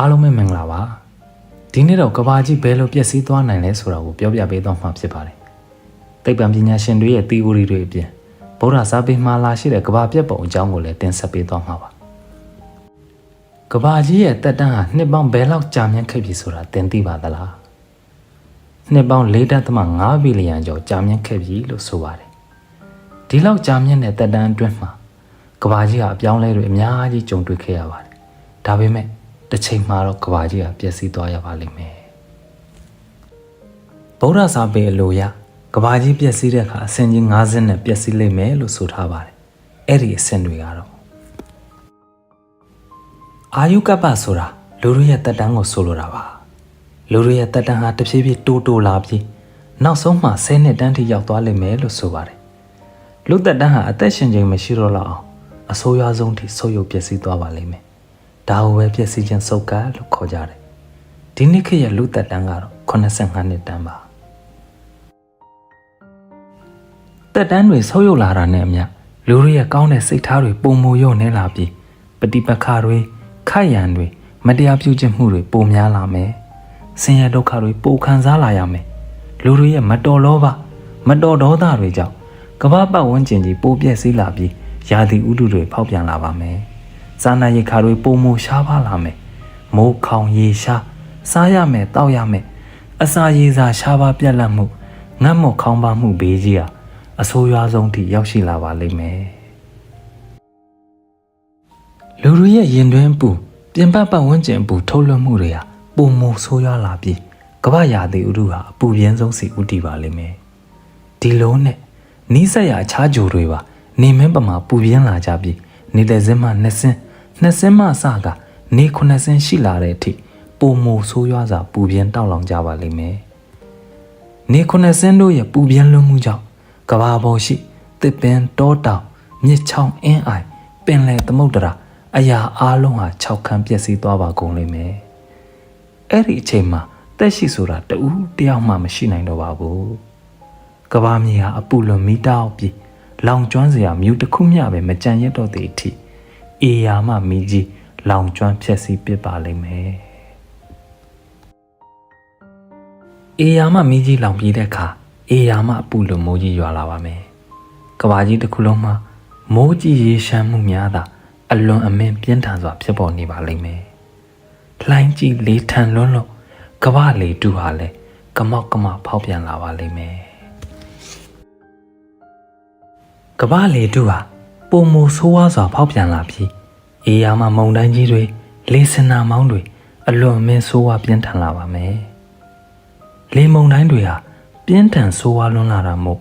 အားလုံးပဲမင်္ဂလာပါဒီနေ့တော့ကဘာကြီးဘယ်လိုပျက်စီးသွားနိုင်လဲဆိုတာကိုပြောပြပေးတော့မှာဖြစ်ပါတယ်သိပ္ပံပညာရှင်တွေရဲ့သီအိုရီတွေအပြင်ဗုဒ္ဓစာပေမှာလာရှိတဲ့ကဘာပြက်ပုံအကြောင်းကိုလည်းတင်ဆက်ပေးသွားမှာပါကဘာကြီးရဲ့တက်တန်းဟာနှစ်ပေါင်းဘယ်လောက်ကြာမြင့်ခဲ့ပြီဆိုတာသင်သိပါသလားနှစ်ပေါင်း4.5ဘီလီယံကျော်ကြာမြင့်ခဲ့ပြီလို့ဆိုပါတယ်ဒီလောက်ကြာမြင့်တဲ့တက်တန်းအတွင်းမှာကဘာကြီးဟာအပြောင်းလဲတွေအများကြီးကြုံတွေ့ခဲ့ရပါတယ်ဒါပေမဲ့ တစ်ချိန်မှာတော့ကဘာကြီးဟာပျက်စီးသွားရပါလိမ့်မယ်ဗုဒ္ဓစာပေအလိုရကဘာကြီးပျက်စီးတဲ့အခါအစဉ်ကြီး50နဲ့ပျက်စီးလိမ့်မယ်လို့ဆိုထားပါတယ်အဲ့ဒီအစဉ်တွေကတော့အာယုကပ္ပဆိုတာလူတို့ရဲ့တက်တန်းကိုဆိုလိုတာပါလူတို့ရဲ့တက်တန်းဟာတဖြည်းဖြည်းတိုးတိုးလာပြီးနောက်ဆုံးမှ10နှစ်တန်းထိရောက်သွားလိမ့်မယ်လို့ဆိုပါတယ်လူတက်တန်းဟာအသက်ရှင်ချိန်မရှိတော့လောက်အောင်အဆိုးရွားဆုံးထိဆုပ်ယုပ်ပျက်စီးသွားပါလိမ့်မယ် ဒါကိုပဲပျက်စီးခြင်းစုပ်ကပ်လို့ခေါ်ကြတယ်ဒီနှစ်ခေတ်ရဲ့လူတက်တန်းကတော့85နှစ်တန်းပါတက်တန်းတွေဆုပ်ယုပ်လာတာနဲ့အမျှလူတွေရဲ့ကောင်းတဲ့စိတ်ထားတွေပုံမယုံနေလာပြီးပฏิပက္ခတွေခိုက်ရန်တွေမတရားပြုခြင်းမှုတွေပိုများလာမယ်ဆင်းရဲဒုက္ခတွေပိုခံစားလာရမယ်လူတွေရဲ့မတော်လောဘမတော်ဒေါသတွေကြောင့်ကမ္ဘာပတ်ဝန်းကျင်ကြီးပိုပြည့်စည်လာပြီးရာသီဥတုတွေဖောက်ပြန်လာပါမယ် စားနပ်ရိက္ခာတွေပိုမိုရှားပါလာမယ်မိုးခေါင်ရေရှားစားရမယ်တောက်ရမယ်အစာရေစာရှားပါပြက်လက်မှုငတ်မော့ခေါင်းပါမှုဘေးကြီးဟာအဆိုးရွားဆုံးထိရောက်ရှိလာပါလိမ့်မယ်လူတွေရဲ့ရင်တွင်းပူပြင်ပပတ်ဝန်းကျင်ပူထုတ်လွှတ်မှုတွေဟာပုံမဆိုးရွားလာပြီးကမ္ဘာရာသီဥတုဟာအပူပြင်းဆုံးစီဥတည်ပါလိမ့်မယ်ဒီလုံးနဲ့နီးစက်ရအခြားဂျိုတွေပါနေမင်းပမာပူပြင်းလာကြပြီးနေတဲ့စင်းမှနှစ်စင်း နှစ်စင်းမှအစကနေခုနှစ်စင်းရှိလာတဲ့အထိပုံမဆိုးရွားစွာပူပြင်းတောက်လောင်ကြပါလိမ့်မယ်နေခုနှစ်စင်းတို့ရဲ့ပူပြင်းလွှမ်းမှုကြောင့်ကဘာပေါ်ရှိတစ်ပင်တောတောင်မြစ်ချောင်းအင်းအိုင်ပင်လယ်သမုဒ္ဒရာအရာအလုံးဟာ၆ခန်းပျက်စီးသွားပါကုန်လိမ့်မယ်အဲ့ဒီအချိန်မှာတက်ရှိဆိုတာတဦးတယောက်မှမရှိနိုင်တော့ပါဘူးကဘာမြေဟာအပူလွန်မီတောက်ပြီးလောင်ကျွမ်းစရာမြူတစ်ခုမျှပဲမကြံရတော့တဲ့အထိ အေယာမမီကြီးလောင်ကျွမ်းဖြစ်စီပစ်ပါလိမ့်မယ်အေယာမမီကြီးလောင်ပြေးတဲ့အခါအေယာမအပူလွန်မိုးကြီးရွာလာပါမယ်ကဘာကြီးတစ်ခုလုံးမှာမိုးကြီးရေရှမ်းမှုများသာအလွန်အမင်းပြင်းထန်စွာဖြစ်ပေါ်နေပါလိမ့်မယ်လှိုင်းကြီးလေးထန်လွန်းလို့ကဘာလေတူဟာလဲကမောက်ကမဖောက်ပြန်လာပါလိမ့်မယ်ကဘာလေတူဟာ ပုံမဆိုးဝါးစွာဖောက်ပြန်လာပြီးအေးယာမမုံတိုင်းကြီးတွေလေးစင်နာမောင်းတွေအလွန်အမင်းဆိုးဝါးပြင်းထန်လာပါမယ်လေမုံတိုင်းတွေဟာပြင်းထန်ဆိုးဝါးလွန်းလာတာမို့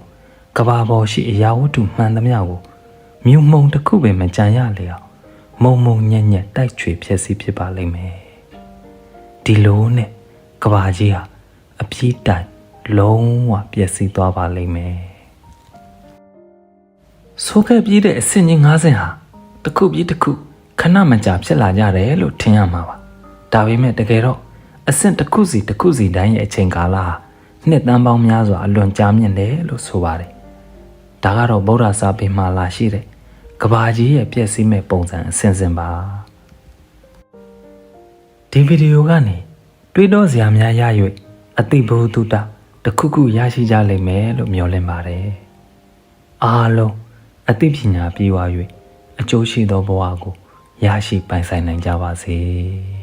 ကဘာပေါ်ရှိအရာဝတ္ထုမှန်သမျှကိုမြုံမုံတစ်ခုပဲမကြံရလေအောင်မုံမုံညံ့ညံ့တိုက်ချွေဖြစ်စီဖြစ်ပါလိမ့်မယ်ဒီလိုနဲ့ကဘာကြီးဟာအပြည့်တိုင်လုံးဝပျက်စီးသွားပါလိမ့်မယ် ဆိုခဲ့ပြီးတဲ့အဆင့်ကြီး90ဟာတစ်ခုပြီးတစ်ခုခဏမကြာဖြစ်လာကြတယ်လို့ထင်ရမှာပါဒါပေမဲ့တကယ်တော့အဆင့်တစ်ခုစီတစ်ခုစီတိုင်းရဲ့အချိန်ကာလဟာနှစ်တန်းပေါင်းများစွာအလွန်ကြာမြင့်တယ်လို့ဆိုပါတယ်ဒါကတော့ဗုဒ္ဓစာပေမှာလာရှိတဲ့ကဘာကြီးရဲ့ပြည့်စည်မဲ့ပုံစံအစဉ်စဉ်ပါဒီဗီဒီယိုကနေတွေးတောစရာများရ၍အသိဘုဒ္ဓတတစ်ခုခုရရှိကြလိမ့်မယ်လို့မျှော်လင့်ပါတယ်အားလုံး အသိပညာပြေဝ၍အကျိုးရှိသောဘဝကိုရရှိပိုင်ဆိုင်နိုင်ကြပါစေ။